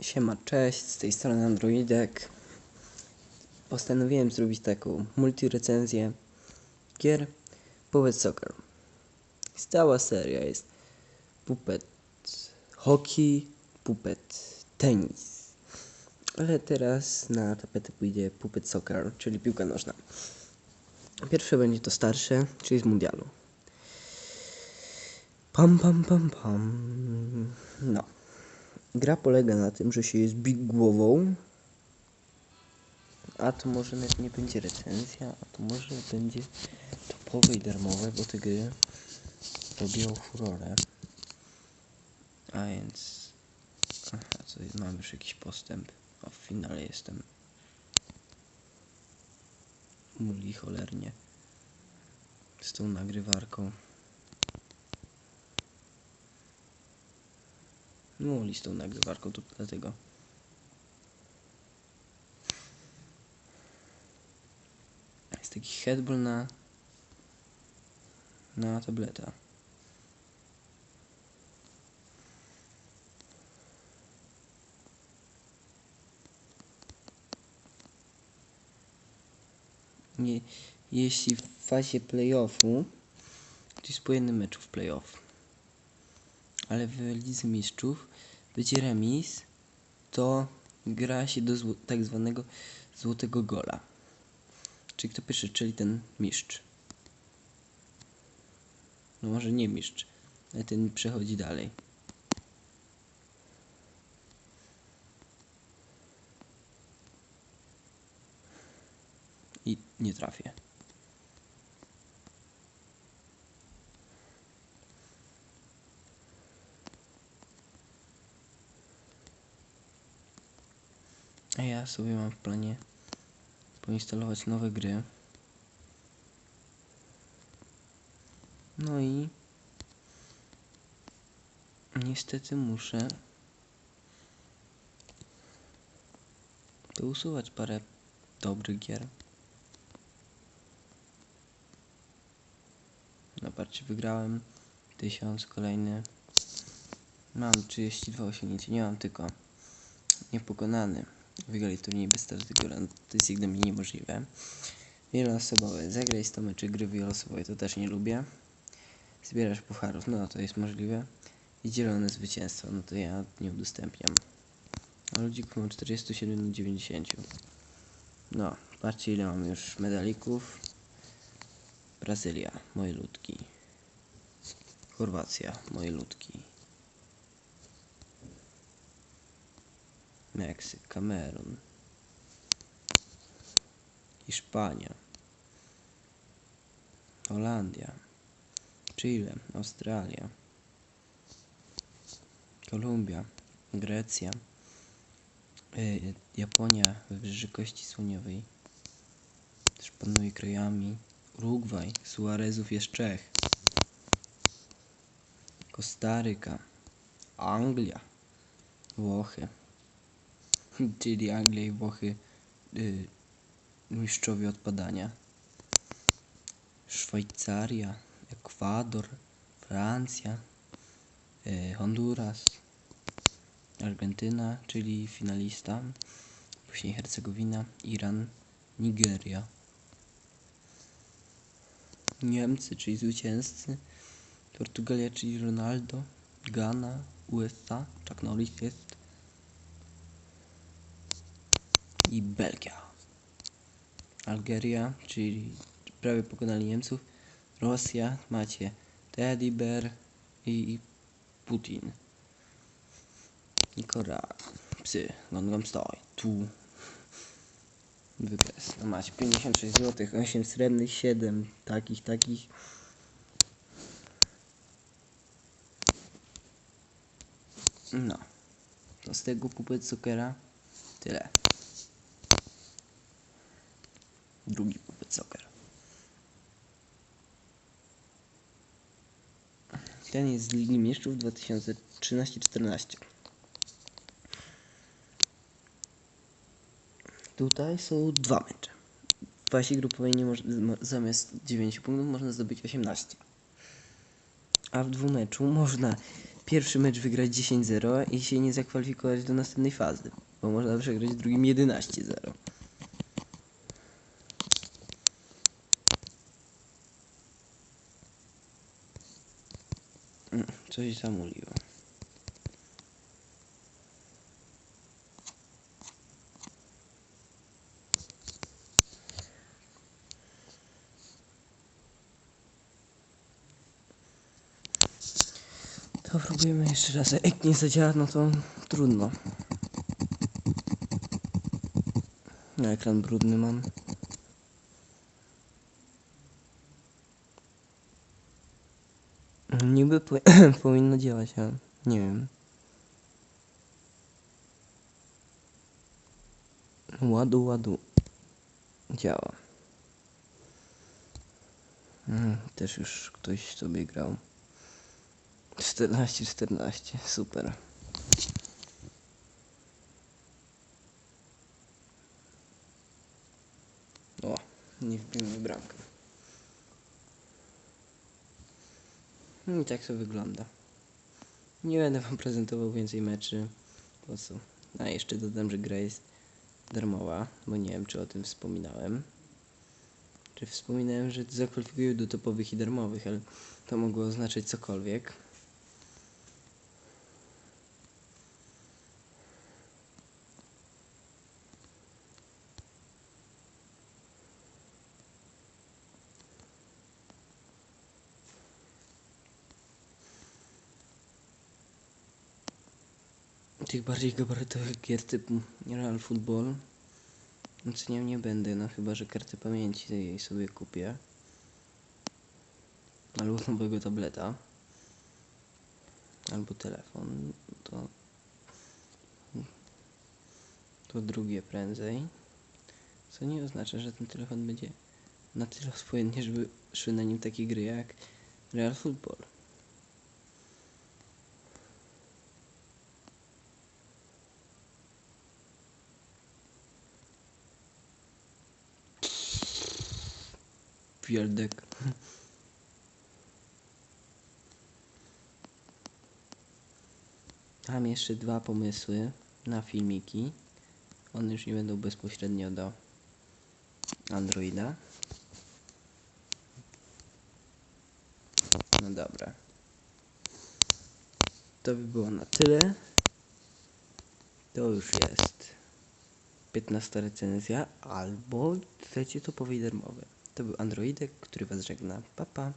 Siema, cześć, z tej strony Androidek. Postanowiłem zrobić taką multirecenzję gier Puppet Soccer. Cała seria jest Puppet Hockey, Puppet Tenis. Ale teraz na tapetę pójdzie Puppet Soccer, czyli piłka nożna. Pierwsze będzie to starsze, czyli z mundialu. Pam, pam, pam, pam. No. Gra polega na tym, że się jest big głową, a to może nawet nie będzie recenzja, a to może będzie topowe i darmowe, bo te gry robią furorę. A więc... Aha, co jest, mam już jakiś postęp, a w finale jestem muli cholernie z tą nagrywarką. No, listą nagrywarką, to dlatego. Jest taki headball na na tableta. Nie, jeśli w fazie playoffu, to jest po jednym meczu w playoff ale w Lidze Mistrzów będzie remis, to gra się do zło- tak zwanego złotego gola. Czyli kto pierwszy, czyli ten mistrz. No może nie mistrz, ale ten przechodzi dalej. I nie trafię. A ja sobie mam w planie poinstalować nowe gry. No i niestety muszę to usuwać parę dobrych gier. No patrzcie, wygrałem tysiąc kolejny. Mam 32 osiągnięcia, nie mam tylko niepokonany. Wygrali turniej bez startu no to jest jak niemożliwe. Wieloosobowe. Zagraj 100 meczy gry wieloosobowej, to też nie lubię. Zbierasz pucharów, no to jest możliwe. I dzielone zwycięstwo, no to ja nie udostępniam. A ludzików mam 47 na 90. No, patrzcie ile mam już medalików. Brazylia, moje ludki. Chorwacja, moje ludki. Meksyk, Kamerun, Hiszpania, Holandia, Chile, Australia, Kolumbia, Grecja, y, Japonia we Wybrzeży Kości Słoniowej, też panuje krajami, Urugwaj, Suarezów jest Czech, Kostaryka, Anglia, Włochy, czyli Anglia i Włochy y, mistrzowie odpadania. Szwajcaria, Ekwador, Francja, y, Honduras, Argentyna, czyli finalista, później Hercegowina, Iran, Nigeria. Niemcy, czyli zwycięzcy, Portugalia, czyli Ronaldo, Ghana, USA, Chuck Norris jest, i Belgia. Algeria, czyli prawie pokonali Niemców. Rosja, macie Teddy Bear i Putin. I Korea. Psy, Gangnam Style. Tu. Wykres. No macie 56 zł, 8 srebrnych, 7 takich, takich. No. To z tego Puppet Sokera tyle. Drugi Puppet Soccer. Ten jest z Ligi Mistrzów 2013-14. Tutaj są dwa mecze. W fazie grupowej nie moż, zamiast 9 punktów można zdobyć 18. A w dwumeczu można pierwszy mecz wygrać 10-0 i się nie zakwalifikować do następnej fazy. Bo można przegrać drugim 11-0. Coś zamuliło. To próbujemy jeszcze raz. Jak nie zadziała, no to trudno. Na ekran brudny mam. Niby po powinno działać, a nie wiem. Ładu, ładu. Działa. Mm, też już ktoś sobie grał. 14, 14, super. O, nie wbijmy bramkę. No I tak to wygląda. Nie będę wam prezentował więcej meczy. Po co? A jeszcze dodam, że gra jest darmowa, bo nie wiem czy o tym wspominałem. Czy wspominałem, że zakwalifikuję do topowych i darmowych, ale to mogło oznaczać cokolwiek. Tych bardziej gabarytowych gier typu Real Football oceniam nie będę, no chyba, że kartę pamięci jej sobie kupię. Albo nowego tableta. Albo telefon. To... To drugie prędzej. Co nie oznacza, że ten telefon będzie na tyle odpowiedni, żeby szły na nim takie gry jak Real Football. Pierdek. Mam jeszcze dwa pomysły na filmiki. One już nie będą bezpośrednio do Androida. No dobra. To by było na tyle. To już jest 15 recenzja albo trzecie topowej darmowe. To był Androidek, który Was żegna. Pa, pa.